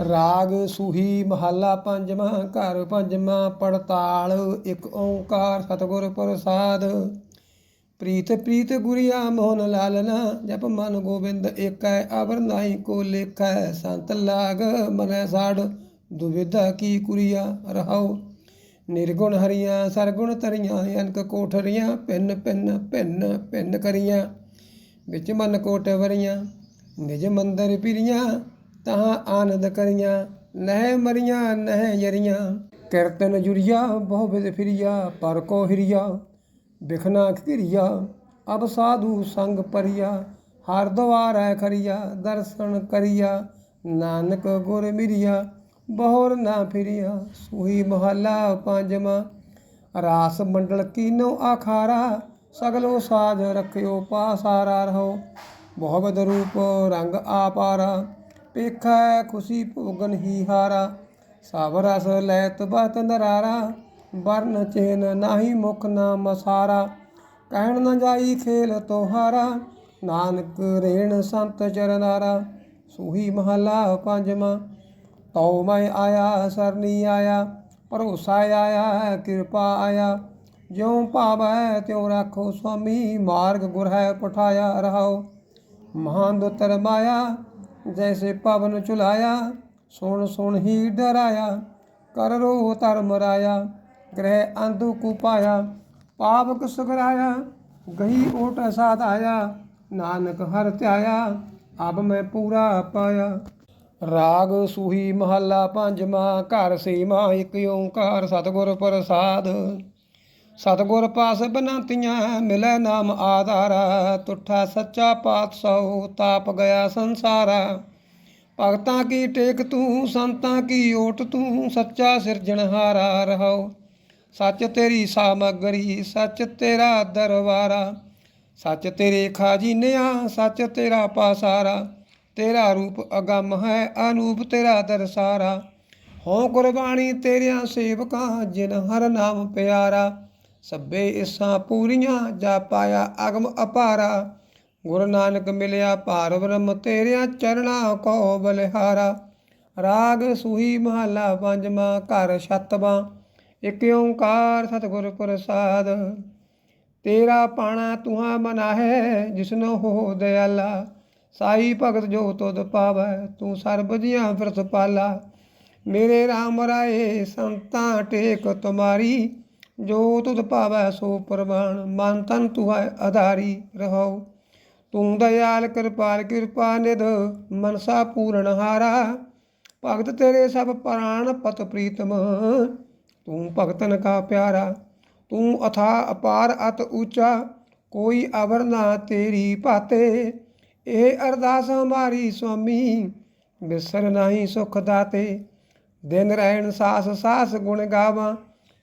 ਰਾਗ ਸੂਹੀ ਮਹੱਲਾ ਪੰਜਵਾਂ, ਘਰ ਪੰਜਵਾਂ, ਪੜਤਾਲ, ਇੱਕ ਓੰਕਾਰ ਸਤਿਗੁਰ ਪ੍ਰਸਾਦ। ਪ੍ਰੀਤ ਪ੍ਰੀਤ ਗੁਰੀਆ ਮੋਹਨ ਲਾਲਨਾ ਜਪ ਮਨ ਗੋਬਿੰਦ ਏਕੈ, ਅਵਰ ਨਾਹੀ ਕੋ ਲੇਖੈ, ਸੰਤ ਲਾਗ ਮਨੈ ਸਾੜ ਦੁਵਿਧਾ ਕੀ ਕੁਰੀਆ ਰਹਾਉ। ਨਿਰਗੁਣ ਹਰੀਆਂ, ਸਰਗੁਣ ਤਰੀਆਂ ਅਨਕ ਕੋਠਰੀਆਂ ਪਿੰਨ ਪਿੰਨ ਭਿੰਨ ਭਿੰਨ ਕਰੀਆਂ। ਵਿੱਚ ਮਨ ਕੋਟ ਵਰੀਆਂ, ਨਿਜ ਮੰਦਰ ਪਿਰੀਆਂ ਤਹਾਂ ਆਨੰਦ ਕਰੀਆਂ, ਨਹਿ ਮਰੀਆਂ, ਨਹਿ ਜਰੀਆਂ। ਕੀਰਤਨ ਜੁਰੀਆ ਬਹੁ ਵਿਦ ਫਿਰੀਆ, ਪਰ ਕੋ ਹਿਰੀਆ, ਬਿਖਨਾ ਘਿਰਿਆ ਅਬ ਸਾਧੂ ਸੰਗ ਪਰਿਆ ਹਰ ਹੈ ਖਰੀਆ, ਦਰਸ਼ਨ ਕਰੀਆ, ਨਾਨਕ ਗੁਰ ਮਿਰਿਆ, ਬਹੁਰ ਨਾ ਫਿਰਿਆ, ਸੂਹੀ ਮਹੱਲਾ ਪੰਜਵਾਂ। ਰਾਸ ਮੰਡਲ ਕੀਨੋ ਆਖਾਰਾ, ਸਗਲੋ ਸਾਜ ਰਖਿਓ, ਪਾਸਾਰਾ ਰਹੋ। ਬਹੁਬਦ ਰੂਪ ਰੰਗ ਆਪਾਰਾ ਪੇਖੈ ਖੁਸ਼ੀ ਭੋਗਨ ਹੀ ਹਾਰਾ ਸਭ ਰਸ ਲੈਤ ਬਤ ਨਰਾਰਾ, ਵਰਨ ਚੇਨ ਨਾਹੀ ਮੁਖ ਨਾ ਮਸਾਰਾ, ਕਹਿਣ ਨਾ ਜਾਈ ਖੇਲ ਤੋਹਾਰਾ, ਨਾਨਕ ਰੇਣ ਸੰਤ ਚਰਨਾਰਾ ਸੂਹੀ ਮਹਲਾ ਪੰਜਵਾਂ, ਤਉ ਮੈਂ ਆਇਆ ਸਰਨੀ ਆਇਆ, ਭਰੋਸਾ ਆਇਆ, ਕਿਰਪਾ ਆਇਆ, ਜਿਉ ਭਾਵੈ ਤਿਉ ਰੱਖੋ ਸੁਆਮੀ ਮਾਰਗ ਗੁਰ ਹੈ ਪਠਾਇਆ ਰਹਾਓ ਮਹਾਨ ਦੁਤਰ ਮਾਇਆ ਜੈਸੇ ਪਵਨ ਚੁਲਾਇਆ ਸੁਣ ਸੁਣ ਹੀ ਡਰਾਇਆ ਕਰ ਰੋ ਧਰਮ ਰਾਇਆ ਗ੍ਰਹਿ ਅੰਧੂ ਕੂ ਪਾਇਆ ਪਾਵਕ ਸੁਗਰਾਇਆ ਗਈ ਓਟ ਸਾਧ ਆਇਆ ਨਾਨਕ ਹਰ ਧਿਆਇਆ ਅਬ ਮੈਂ ਪੂਰਾ ਪਾਇਆ ਰਾਗ ਸੂਹੀ ਮਹੱਲਾ ਪੰਜਵਾਂ ਘਰ ਸੀਮਾ ਇੱਕ ਓੰਕਾਰ ਸਤਿਗੁਰ ਪ੍ਰਸਾਦ ਸਤਿਗੁਰ ਪਾਸ ਬਨੰਤੀਆਂ, ਮਿਲੈ ਨਾਮ ਆਧਾਰਾ। ਤੁਠਾ ਸੱਚਾ ਪਾਤਸ਼ਾਹ, ਤਾਪ ਗਿਆ ਸੰਸਾਰਾ। ਭਗਤਾਂ ਕੀ ਟੇਕ ਤੂੰ, ਸੰਤਾਂ ਕੀ ਓਟ ਤੂੰ, ਸੱਚਾ ਸਿਰਜਣਹਾਰਾ ਰਹਾਓ ਸੱਚ ਤੇਰੀ ਸਾਮਗਰੀ, ਸੱਚ ਤੇਰਾ ਦਰਬਾਰਾ। ਸੱਚ ਤੇਰੇ ਖਾਜੀਨਿਆ, ਸੱਚ ਤੇਰਾ ਪਾਸਾਰਾ। ਤੇਰਾ ਰੂਪ ਅਗੰਮ ਹੈ, ਅਨੂਪ ਤੇਰਾ ਦਰਸਾਰਾ। ਹੋ ਕੁਰਬਾਨੀ ਤੇਰਿਆਂ ਸੇਵਕਾਂ, ਜਿਨ ਹਰ ਨਾਮ ਪਿਆਰਾ। ਸਭੇ ਇਸਾਂ ਪੂਰੀਆਂ ਜਾ ਪਾਇਆ ਅਗਮ ਅਪਾਰਾ। ਗੁਰੂ ਨਾਨਕ ਮਿਲਿਆ ਭਾਰ ਬ੍ਰਹਮ ਤੇਰਿਆਂ ਚਰਣਾ ਕੋ ਬਲਿਹਾਰਾ। ਰਾਗ ਸੂਹੀ ਮਹੱਲਾ ਪੰਜਵਾਂ, ਘਰ ਛਤਵਾਂ ਇਕ ਓੰਕਾਰ ਸਤਿਗੁਰ ਪ੍ਰਸਾਦ। ਤੇਰਾ ਪਾਣਾ ਤੁਹਾ ਮਨਾਹੈ ਜਿਸਨੋ ਹੋ ਦਿਆਲਾ। ਸਾਈ ਭਗਤ ਜੋ ਤੁਧ ਪਾਵੈ, ਤੂੰ ਸਰਬ ਜੀਆਂ ਫਿਰਤ ਪਾਲਾ। ਮੇਰੇ RAM ਰਾਏ ਸੰਤਾਂ ਟੇਕ ਤੁਮਾਰੀ ਜੋ ਤੁਧ ਭਾਵੈ ਸੋ ਪ੍ਰਵਾਨ ਮਨ ਤਨ ਤੁਹੈ ਆਧਾਰੀ ਰਹੋ ਤੂੰ ਦਇਆਲ ਕਿਰਪਾਲ, ਕਿਰਪਾ ਨਿਧ, ਮਨਸਾ ਪੂਰਨ ਹਾਰਾ। ਭਗਤ ਤੇਰੇ ਸਭ ਪ੍ਰਾਣ ਪਤ ਪ੍ਰੀਤਮ, ਤੂੰ ਭਗਤਨ ਕਾ ਪਿਆਰਾ। ਤੂੰ ਅਥਾ ਅਪਾਰ ਅਤ ਉੱਚਾ ਕੋਈ ਅਵਰ ਨਾ ਤੇਰੀ ਭਾਤੇ। ਇਹ ਅਰਦਾਸ ਹਮਾਰੀ ਸੁਆਮੀ ਬਿਸਰ ਨਹੀਂ ਸੁਖ ਦਾਤੇ। ਦਿਨ ਰਹਿਣ ਸਾਸ ਸਾਸ ਗੁਣ ਗਾਵਾਂ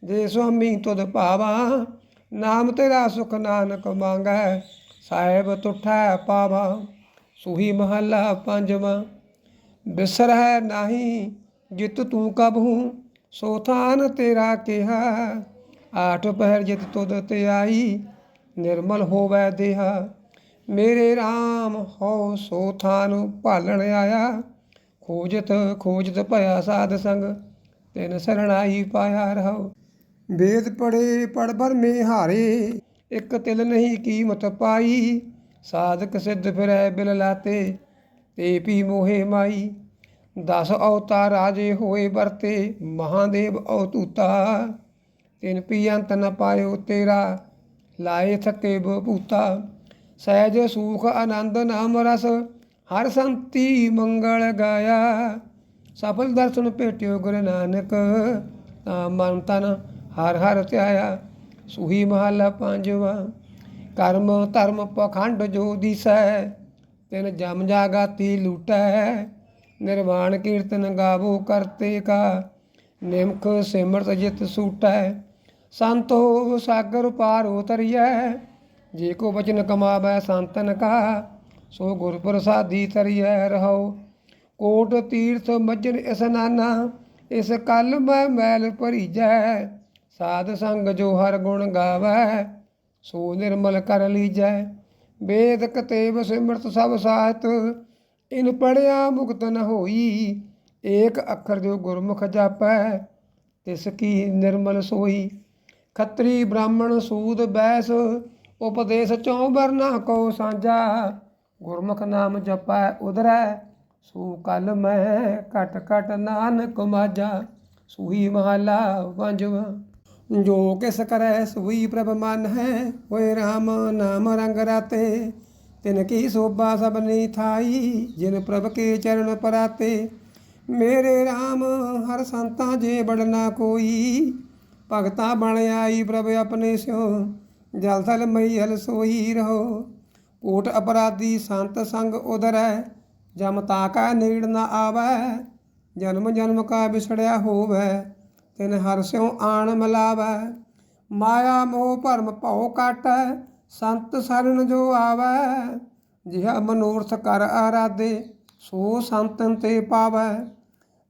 ਜੇ ਸੁਆਮੀ ਤੁਧ ਭਾਵਾ, ਨਾਮ ਤੇਰਾ ਸੁਖ ਨਾਨਕ ਮੰਗੈ, ਸਾਹਿਬ ਤੁਠੈ ਪਾਵਾ, ਸੁਹੀ ਮਹੱਲਾ ਪੰਜਵਾਂ। ਬਿਸਰ ਹੈ ਨਹੀਂ, ਜਿਤ ਤੂੰ ਕਬਹੂ, ਸੋ ਥਾਨ ਤੇਰਾ ਕਿਹਾ। ਆਠ ਪਹਿਰ ਜਿਤ ਤੁਧ ਤੇ ਆਈ, ਨਿਰਮਲ ਹੋਵੈ ਦੇਹਾ। ਮੇਰੇ RAM ਹੋ, ਸੋ ਥਾਨ ਭਾਲਣ ਆਇਆ। ਖੋਜਤ ਖੋਜਤ ਭਇਆ ਸਾਧ ਸੰਗ, ਤਿਨ ਸਰਣਾਈ ਪਾਇਆ ਰਹੋ ਵੇਦ ਪੜੇ ਪੜ ਬਰਮੇ ਹਾਰੇ, ਇੱਕ ਤਿਲ ਨਹੀਂ ਕੀਮਤ ਪਾਈ। ਸਾਧਕ ਸਿੱਧ ਫਿਰੈ ਬਿਲ ਲਾਤੇ, ਤੇ ਪੀ ਮੋਹੇ ਮਾਈ। ਦਸ ਅਵਤਾਰ ਰਾਜੇ ਹੋਏ ਵਰਤੇ, ਮਹਾਦੇਵ ਅਵਤੂਤਾ ਤਿਨ ਪੀ ਅੰਤ ਨ ਪਾਇਓ ਤੇਰਾ, ਲਾਏ ਥਕੇ ਬਪੂਤਾ ਸਹਿਜ ਸੂਖ ਆਨੰਦ ਨਾਮ ਰਸ, ਹਰ ਸੰਤੀ ਮੰਗਲ ਗਾਇਆ। ਸਫਲ ਦਰਸ਼ਨ ਭੇਟਿਓ ਗੁਰੂ ਨਾਨਕ, ਤਾਂ ਮਨ ਤਨ ਹਰ ਹਰ ਧਿਆਇਆ, ਸੁਹੀ ਮਹੱਲਾ ਪੰਜਵਾ, ਕਰਮ ਧਰਮ ਪਖੰਡ ਜੋ ਦਿਸੈ, ਤਿਨ ਜਮ ਜਾਗਾਤੀ ਲੂਟੈ, ਨਿਰਵਾਣ ਕੀਰਤਨ ਗਾਵੋ ਕਰਤੇ ਕਾ, ਨਿਮਖ ਸਿਮਰਤ ਜਿਤ ਸੂਟੈ, ਸੰਤੋ ਸਾਗਰ ਪਾਰ ਉਤਰੀਐ, ਜੇ ਕੋ ਬਚਨ ਕਮਾਵੈ ਸੰਤਨ ਕਾ, ਸੋ ਗੁਰ ਪ੍ਰਸਾਦੀ ਤਰੀਐ ਰਹੋ। ਕੋਟ ਤੀਰਥ ਮਜਨ ਇਸਨਾਨਾ ਇਸ ਕਲ ਮੈਂ ਮੈਲ ਭਰੀਜੈ ਸਾਧ ਸੰਗ ਜੋ ਹਰ ਗੁਣ ਗਾਵੈ, ਸੋ ਨਿਰਮਲ ਕਰ ਲੀਜੈ। ਵੇਦ ਕਤੇਬ ਸਿਮਰਤ ਸਭ ਸਾਤ ਇਨ ਪੜਿਆ ਮੁਕਤ ਨ ਹੋਈ, ਏਕ ਅੱਖਰ ਜੋ ਗੁਰਮੁਖ ਜਾਪੈ, ਤਿਸ ਕੀ ਨਿਰਮਲ ਸੋਈ। ਖੱਤਰੀ ਬ੍ਰਾਹਮਣ ਸੂਦ ਬੈਸ, ਉਪਦੇਸ਼ ਚੌ ਵਰਨਾ ਕੋ ਸਾਂਝਾ। ਗੁਰਮੁਖ ਨਾਮ ਜਪੈ ਉਧਰੈ, ਸੂ ਕਲ ਮੈਂ ਘਟ ਘਟ ਨਾਨਕ ਮਾਝਾ। ਸੂਈ ਮਹਲਾ ਪੰਜਵਾ ਜੋ ਕਿਸ ਕਰੈ ਸੂਈ ਪ੍ਰਭ ਮਨ ਹੈ ਹੋਏ RAM ਨਾਮ ਰੰਗ ਰਾਤੇ। ਤਿਨ ਕੀ ਸੋਭਾ ਸਭਨੀ ਥਾਈ, ਜਿਨ ਪ੍ਰਭ ਕੇ ਚਰਨ ਪਰਾਤੇ। ਮੇਰੇ RAM ਹਰ ਸੰਤਾਂ ਜੇ ਬੜਨਾ ਕੋਈ। ਭਗਤਾ ਬਣ ਆਈ ਪ੍ਰਭ ਆਪਣੇ ਸਿਓ ਜਲ ਥਲ ਮਈ ਹਲ ਸੋਈ ਰਹੋ। ਕੋਟ ਅਪਰਾਧੀ ਸੰਤ ਸੰਗ ਉਧਰੈ, ਜਮ ਤਾ ਕਾ ਨੀੜ ਨ ਆਵੈ, ਜਨਮ ਜਨਮ ਕਾ ਵਿਛੜਿਆ ਹੋਵੈ। ਤਿਨ ਹਰ ਸਿਉ ਆਣ ਮਲਾਵੈ, ਮਾਇਆ ਮੋਹ ਭਰਮ ਭਉ ਕਾਟੈ, ਸੰਤ ਸਰਣ ਜੋ ਆਵੈ। ਜਿਹਾ ਮਨੋਰਥ ਕਰ ਆਰਾਧੇ, ਸੋ ਸੰਤਨ ਤੇ ਪਾਵੈ।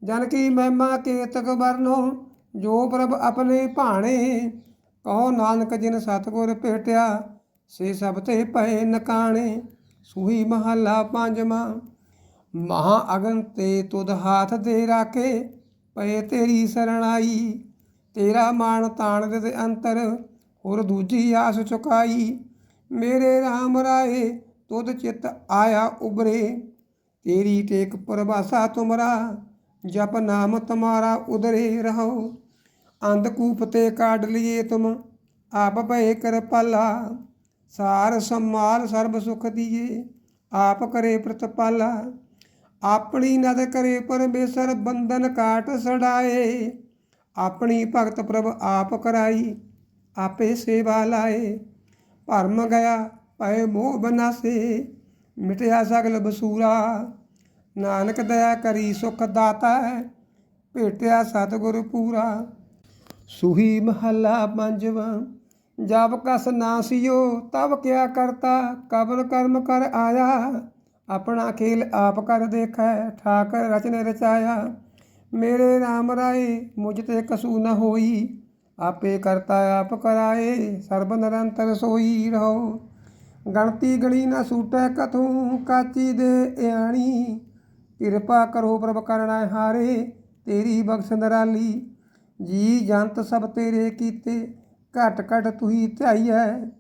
ਜਨ ਕੀ ਮਹਿਮਾ ਕੇਤਕ ਵਰਨੋ, ਜੋ ਪ੍ਰਭ ਆਪਣੇ ਭਾਣੇ, ਕਹੋ ਨਾਨਕ ਜਿਨ ਸਤਗੁਰ ਭੇਟਿਆ, ਸੇ ਸਭ ਤੇ ਪਏ ਨਕਾਣੇ, ਸੂਹੀ ਮਹੱਲਾ ਪੰਜਵਾਂ। ਮਹਾ ਅਗਨ ਤੇ ਤੁਧ ਹਾਥ ਦੇ ਰਾਖੇ ਪਏ ਤੇਰੀ ਸਰਣਾਈ। ਤੇਰਾ ਮਾਣ ਤਾਣ ਦੇ ਅੰਤਰ ਹੋਰ ਦੂਜੀ ਆਸ ਚੁਕਾਈ। ਮੇਰੇ RAM ਰਾਏ, ਤੁਧ ਚਿਤ ਆਇਆ ਉਬਰੇ ਤੇਰੀ ਟੇਕ ਪਰਵਾਸਾ ਤੁਮਰਾ, ਜਪ ਨਾਮ ਤੁਮਾਰਾ ਉਦਰੇ ਰਹੋ। ਅੰਧਕੂਪ ਤੇ ਕਾਢ ਲਿਏ ਤੁਮ, ਆਪ ਭਏ ਕਰਪਾਲਾ ਸਾਰ ਸੰਮਾਲ ਸਰਬ ਸੁਖ ਦੀਏ, ਆਪ ਕਰੇ ਪ੍ਰਤਪਾਲਾ। ਆਪਣੀ ਨਦ ਕਰੇ ਪਰਮੇਸ਼ਰ ਬੰਧਨ ਕਾਟ ਸੜਾਏ। ਆਪਣੀ ਭਗਤ ਪ੍ਰਭ ਆਪ ਕਰਾਈ, ਆਪੇ ਸੇਵਾ ਲਾਏ। ਭਰਮ ਗਿਆ, ਪਏ ਮੋਹ ਬਨਾਸੇ, ਮਿਟਿਆ ਸਗਲ ਬਸੂਰਾ। ਨਾਨਕ ਦਇਆ ਕਰੀ ਸੁਖ ਦਾਤਾ, ਭੇਟਿਆ ਸਤਿਗੁਰ ਪੂਰਾ। ਸੁਹੀ ਮਹੱਲਾ ਪੰਜਵਾਂ ਜਬ ਕਸ ਨਾਸਿਓ ਤਬ ਕਿਆ ਕਰਤਾ, ਕਬਰ ਕਰਮ ਕਰ ਆਇਆ। ਆਪਣਾ ਖੇਲ ਆਪ ਕਰ ਦੇਖੈ, ਠਾਕਰ ਰਚਨ ਰਚਾਇਆ। ਮੇਰੇ RAM ਰਾਏ, ਮੁਝ ਤੇ ਕਸੂ ਨ ਹੋਈ। ਆਪੇ ਕਰਤਾ ਆਪ ਕਰਾਏ, ਸਰਬ ਨਿਰੰਤਰ ਸੋਈ ਰਹੋ। ਗਣਤੀ ਗਣੀ ਨਾ ਸੂਟੈ, ਕਥੂ ਕਾਚੀ ਦੇ ਇਆਣੀ। ਕਿਰਪਾ ਕਰੋ ਪ੍ਰਭ ਕਰਣਾ ਹਾਰੇ, ਤੇਰੀ ਬਖਸ਼ ਨਰਾਲੀ। ਜੀ ਜੰਤ ਸਭ ਤੇਰੇ ਕੀਤੇ, ਘਟ ਘਟ ਤੁਹੀ ਧਿਆਈਐ।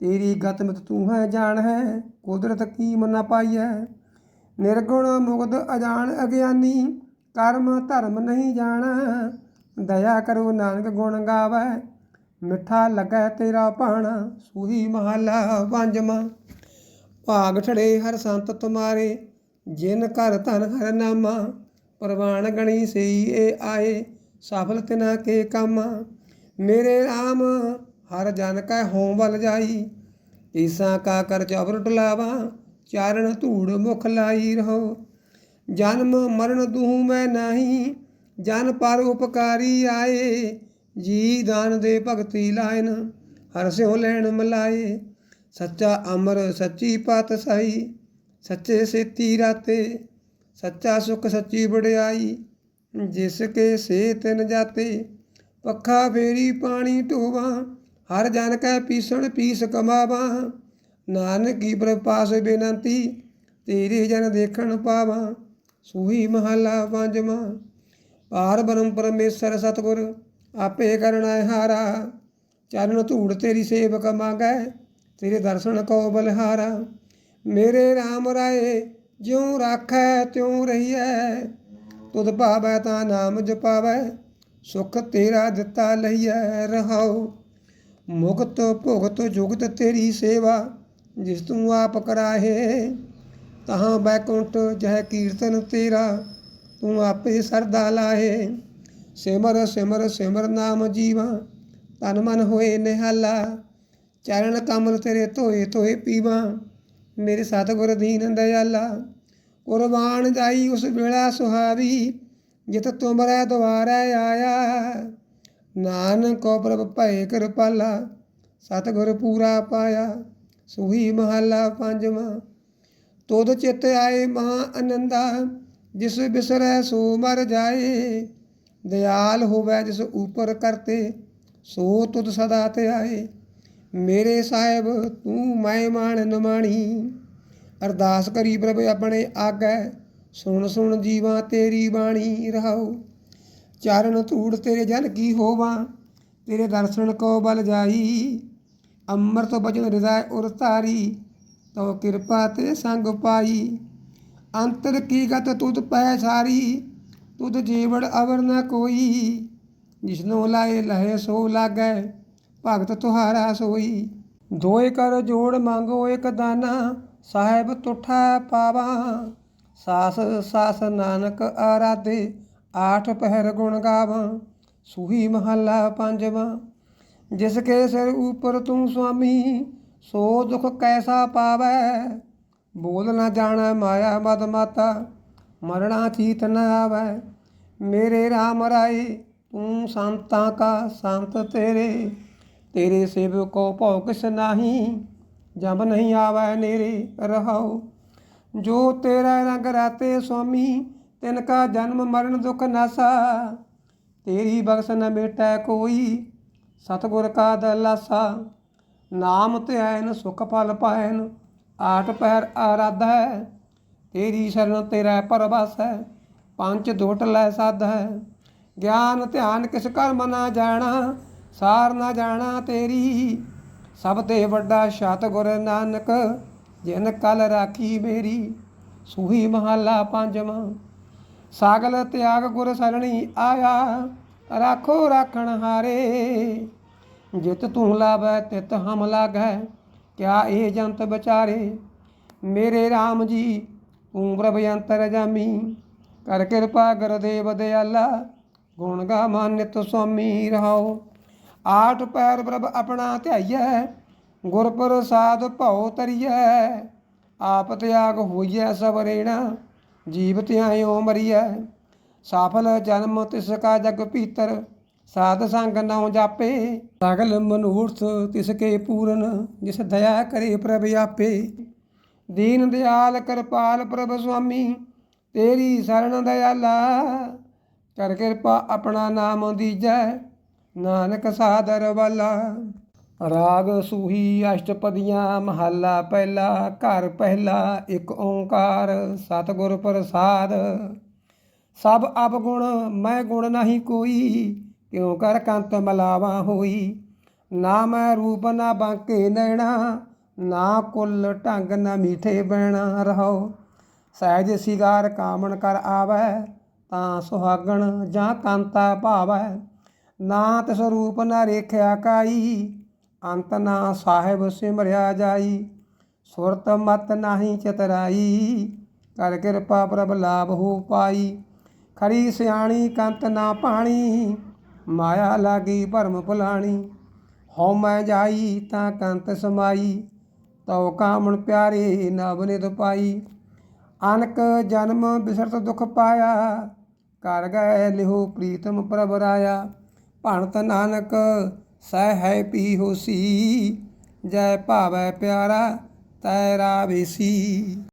ਤੇਰੀ ਗਤ ਤੂੰ ਹੈ ਜਾਣ ਹੈ, ਕੁਦਰਤ ਕੀਮ ਨ ਪਾਈਐ? ਨਿਰਗੁਣ ਮੁਗਧ ਅਜਾਣ ਅਗਿਆਨੀ, ਕਰਮ ਧਰਮ ਨਹੀਂ ਜਾਣਾ। ਦਇਆ ਕਰੋ ਨਾਨਕ ਗੁਣ ਗਾਵੈ, ਮਿੱਠਾ ਲੱਗੈ ਤੇਰਾ ਭਾਣਾ, ਸੂਹੀ ਮਹਲਾ ਪੰਜਵਾਂ ਭਾਗ ਛੜੇ ਹਰ ਸੰਤ ਤੁਮਾਰੇ, ਜਿਨ ਘਰ ਧਨ ਹਰ ਨਾਮਾ। ਪ੍ਰਵਾਨ ਗਣੀ ਸਈ ਏ ਆਏ, ਸਫਲ ਤਿਨਾ ਕੇ ਕੰਮ। ਮੇਰੇ RAM ਹਰ ਜਨ ਕੈ ਹੋਂ ਬਲ ਜਾਈ, ਈਸਾ ਕਾ ਕਰ ਚਬਰ ਟਲਾਵਾ ਚਾਰਨ ਧੂੜ ਮੁਖ ਲਾਈ ਰਹੋ। ਜਨਮ ਮਰਨ ਦੂਹ ਮੈਂ ਨਹੀਂ, ਜਨ ਪਰ ਉਪਕਾਰੀ ਆਏ, ਜੀ ਦਾਨ ਦੇ ਭਗਤੀ ਲਾਇਨ, ਹਰ ਸਿਉ ਲੈਣ ਮਲਾਏ। ਸੱਚਾ ਅਮਰ ਸੱਚੀ ਪਾਤਸ਼ਾਹੀ, ਸੱਚੇ ਸੇਤੀ ਰਾਤੇ, ਸੱਚਾ ਸੁਖ ਸੱਚੀ ਵਡਿਆਈ। ਜਿਸ ਕੇ ਸੇ ਤਿਨ ਜਾਤੇ, ਪੱਖਾ ਫੇਰੀ ਪਾਣੀ ਢੋਵਾ ਹਰ ਜਨ ਕੈ ਪੀਸਣ ਪੀਸ ਕਮਾਵਾ। ਨਾਨਕ ਕੀ ਪ੍ਰਪਾਸ ਬੇਨੰਤੀ, ਤੇਰੇ ਜਨ ਦੇਖਣ ਪਾਵਾ। ਸੂਹੀ ਮਹਲਾ ਪੰਜਵਾਂ, ਪਾਰ ਬ੍ਰਹਮ ਪਰਮੇਸ਼ਰ ਸਤਗੁਰ, ਆਪੇ ਕਰਣਾ ਹਾਰਾ। ਚਰਨ ਧੂੜ ਤੇਰੀ ਸੇਵਕ ਮੰਗੈ, ਤੇਰੇ ਦਰਸ਼ਨ ਕੋ ਬਲਿਹਾਰਾ। ਮੇਰੇ RAM ਰਾਏ, ਜਿਉ ਰਾਖੈ ਤਿਉ ਰਹੀਐ। ਤੁਧ ਭਾਵੈ ਤਾਂ ਨਾਮ ਜਪਾਵੈ, ਸੁਖ ਤੇਰਾ ਦਿੱਤਾ ਲਈਐ ਰਹਾਉ। ਮੁਕਤ ਭੁਗਤ ਜੁਗਤ ਤੇਰੀ ਸੇਵਾ, ਜਿਸ ਤੂੰ ਆਪ ਕਰਾਹੇ। ਤਹਾਂ ਬੈਕੁੰਠ ਜਹ ਕੀਰਤਨ ਤੇਰਾ, ਤੂੰ ਆਪੇ ਸਰਦਾ ਲਾਹੇ। ਸਿਮਰ ਸਿਮਰ ਸਿਮਰ ਨਾਮ ਜੀਵਾ, ਤਨ ਮਨ ਹੋਏ ਨਿਹਾਲਾ। ਚਰਨ ਕਮਲ ਤੇਰੇ ਧੋਏ ਧੋਏ ਪੀਵਾ, ਮੇਰੇ ਸਤਿਗੁਰ ਦੀਨ ਦਇਆਲਾ। ਕੁਰਬਾਨ ਜਾਈ ਉਸ ਵੇਲਾ ਸੁਹਾਵੀ, ਜਿਤ ਤੁਮਰੇ ਦੁਆਰੇ ਆਇਆ। ਨਾਨਕ ਪ੍ਰਭ ਭਏ ਕਿਰਪਾਲਾ ਸਤਿਗੁਰ ਪੂਰਾ ਪਾਇਆ, ਸੁਹੀ ਮਹੱਲਾ ਪੰਜਵਾਂ। ਤੁਧ ਚਿਤ ਆਏ ਮਹਾ ਅਨੰਦਾ, ਜਿਸ ਬਿਸਰੈ ਸੋ ਮਰ ਜਾਏ। ਦਿਆਲ ਹੋਵੇ ਜਿਸ ਉਪਰ ਕਰਤੇ, ਸੋ ਤੁਧ ਸਦਾ ਤੇ ਆਏ। ਮੇਰੇ ਸਾਹਿਬ, ਤੂੰ ਮੈਂ ਮਾਣ ਨਮਾਣੀ। ਅਰਦਾਸ ਕਰੀ ਪ੍ਰਭ ਆਪਣੇ ਆਗੈ, ਸੁਣ ਸੁਣ ਜੀਵਾ ਤੇਰੀ ਬਾਣੀ ਰਹਾਉ। ਚਰਨ ਧੂੜ ਤੇਰੇ ਜਨ ਕੀ ਹੋਵਾਂ? ਤੇਰੇ ਦਰਸ਼ਨ ਕੋ ਬਲ ਜਾਈ। ਅੰਮ੍ਰਿਤ ਬਚਨ ਹਿਰਦੈ ਉਰ ਧਾਰੀ ਤੋ ਕਿਰਪਾ ਤੇ ਸੰਗ ਪਾਈ। ਅੰਤਰ ਕੀ ਗਤ ਤੁਧ ਪੈ ਸਾਰੀ, ਤੁਧ ਜੀਵੜ ਅਵਰ ਨ ਕੋਈ। ਜਿਸਨੋ ਲਾਏ ਲਹੇ ਸੋ ਲਾਗੈ, ਭਗਤ ਤੁਹਾਰਾ ਸੋਈ। ਦੋਏ ਕਰ ਜੋੜ ਮੰਗੋ ਇੱਕ ਦਾਨਾ, ਸਾਹਿਬ ਤੁਠਾ ਪਾਵਾ। ਸਾਸ ਸਾਸ ਨਾਨਕ ਆਰਾਧੇ ਆਠ ਪਹਿਰ ਗੁਣ ਗਾਵਾਂ, ਸੂਹੀ ਮਹੱਲਾ ਪੰਜਵਾਂ। ਜਿਸ ਕੇ ਸਿਰ ਉਪਰ ਤੂੰ ਸੁਆਮੀ ਸੋ ਦੁਖ ਕੈਸਾ ਪਾਵੈ? ਬੋਲ ਨਾ ਜਾਣੈ ਮਾਇਆ ਮਦ ਮਾਤਾ, ਮਰਣਾ ਚੀਤ ਨ ਆਵੈ। ਮੇਰੇ RAM ਰਾਏ, ਤੂੰ ਸੰਤਾਂ ਕਾ ਸੰਤ ਤੇਰੇ। ਤੇਰੇ ਸੇਵਕੋ ਭਉ ਕਿਸ ਨਾਹੀ, ਜਮ ਨਹੀਂ ਆਵੈ ਨੇਰੇ ਰਹਾਉ। ਜੋ ਤੇਰਾ ਰੰਗ ਰਾਤੇ ਸੁਆਮੀ ਤਿਨ ਕਾ ਜਨਮ ਮਰਨ ਦੁਖ ਨਾਸਾ, ਤੇਰੀ ਬਖਸ਼ ਨ ਮੇਟੈ ਕੋਈ, ਸਤਗੁਰ ਕਾ ਦਲਾਸਾ ਨਾਮ ਧਿਆਇਨ ਸੁਖ ਫਲ ਪਾਇਨ, ਆਠ ਪਹਿਰ ਆਰਾਧੈ। ਤੇਰੀ ਸ਼ਰਨ ਤੇਰਾ ਪਰਵਾਸ ਹੈ ਪੰਜ ਦੋਟ ਲੈ ਸਾਧ। ਹੈ ਗਿਆਨ ਧਿਆਨ ਕਿਸ ਕਰਮ ਨਾ ਜਾਣਾ, ਸਾਰ ਨਾ ਜਾਣਾ ਤੇਰੀ। ਸਭ ਤੇ ਵੱਡਾ ਸਤਿਗੁਰ ਨਾਨਕ, ਜਿਨ ਕਲ ਰਾਖੀ ਮੇਰੀ, ਸੂਹੀ ਮਹੱਲਾ ਪੰਜਵਾਂ। ਸਾਗਲ ਤਿਆਗ ਗੁਰ ਸਰਣੀ ਆਇਆ, ਰਾਖੋ ਰਾਖਣ ਹਾਰੇ। ਜਿਤ ਤੂੰ ਲਾਵੈ, ਤਿਤ ਹਮ ਲਾਗੈ, ਕਿਆ ਇਹ ਜੰਤ ਵਿਚਾਰੇ? ਮੇਰੇ RAM ਜੀ, ਤੂੰ ਪ੍ਰਭ ਅੰਤਰ ਜਾਮੀ। ਕਰ ਕਿਰਪਾ ਗੁਰਦੇਵ ਦਿਆਲਾ, ਗੁਣ ਗਾ ਮਾਨਿਤ ਸੁਆਮੀ ਰਹਾਓ। ਆਠ ਪੈਰ ਪ੍ਰਭ ਆਪਣਾ ਧਿਆਈਐ, ਗੁਰ ਪ੍ਰਸਾਦ ਭਉ ਤਰੀਐ। ਆਪ ਤਿਆਗ ਹੋਈਐ ਸਵਰੇਣਾ ਜੀਵ ਧਿਆਇਓ ਮਰੀਐ। ਸਾਫਲ ਜਨਮ ਤਿਸ ਕਾ ਜਗ ਭੀਤਰ, ਸਾਧ ਸੰਗ ਨਾਉ ਜਾਪੇ। ਸਗਲ ਮਨੂਰਥ ਤਿਸ ਕੇ ਪੂਰਨ, ਜਿਸ ਦਇਆ ਕਰੇ ਪ੍ਰਭ ਆਪੇ। ਦੀਨ ਦਿਆਲ ਕਿਰਪਾਲ ਪ੍ਰਭ ਸੁਆਮੀ, ਤੇਰੀ ਸਰਣ ਦਇਆਲਾ। ਕਰ ਕਿਰਪਾ ਆਪਣਾ ਨਾਮ ਦੀਜੈ, ਨਾਨਕ ਸਾਦਰ ਵਾਲਾ। ਰਾਗ ਸੂਹੀ ਅਸ਼ਟਪਦੀਆਂ, ਮਹੱਲਾ ਪਹਿਲਾ, ਘਰ ਪਹਿਲਾ, ਇੱਕ ਓੰਕਾਰ, ਸਤਿਗੁਰ ਪ੍ਰਸਾਦ। ਸਭ ਅਬ ਗੁਣ, ਮੈਂ ਗੁਣ ਨਹੀਂ ਕੋਈ, ਕਿਉ ਕਰ ਕੰਤ ਮਲਾਵਾ ਹੋਈ? ਨਾ ਮੈਂ ਰੂਪ ਨਾ ਬਾਂਕੇ ਨੈਣਾ, ਨਾ ਕੁੱਲ ਢੰਗ ਨਾ ਮੀਠੇ ਬਹਿਣਾ ਰਹੋ ਸਹਿਜ ਸਿਗਾਰ ਕਾਮਣ ਕਰ ਆਵੈ, ਤਾਂ ਸੁਹਾਗਣ ਜਾਂ ਕਾਂਤਾ ਭਾਵੈ। ਨਾ ਤਿਸ ਰੂਪ ਨਾ ਰੇਖਿਆ ਕਾਈ ਅੰਤ ਨਾ ਸਾਹਿਬ ਸਿਮਰਿਆ ਜਾਈ, ਸੁਰਤ ਮਤ ਨਾਹੀ ਚਤਰਾਈ। ਕਰ ਕਿਰਪਾ ਪ੍ਰਭ ਲਾਭ ਹੋ ਪਾਈ, ਖਰੀ ਸਿਆਣੀ ਕੰਤ ਨਾ ਪਾਣੀ। ਮਾਇਆ ਲਾਗੀ ਭਰਮ ਭੁਲਾਣੀ, ਹਉ ਮੈਂ ਜਾਈ ਤਾਂ ਕੰਤ ਸਮਾਈ। ਤਉ ਕਾਮਣ ਪਿਆਰੇ ਨਵ ਨਿਤ ਪਾਈ। ਅਨਕ ਜਨਮ ਬਿਸਰਤ ਦੁਖ ਪਾਇਆ ਕਰ ਗਏ ਲਿਹੋ ਪ੍ਰੀਤਮ ਪ੍ਰਭ ਰਾਇਆ। ਭਣਤ ਨਾਨਕ ਸਹਿ ਹੈ ਪੀ ਹੋਸੀ ਜੈ ਭਾਵੈ ਪਿਆਰਾ ਤੈ ਰਾਵੇਸੀ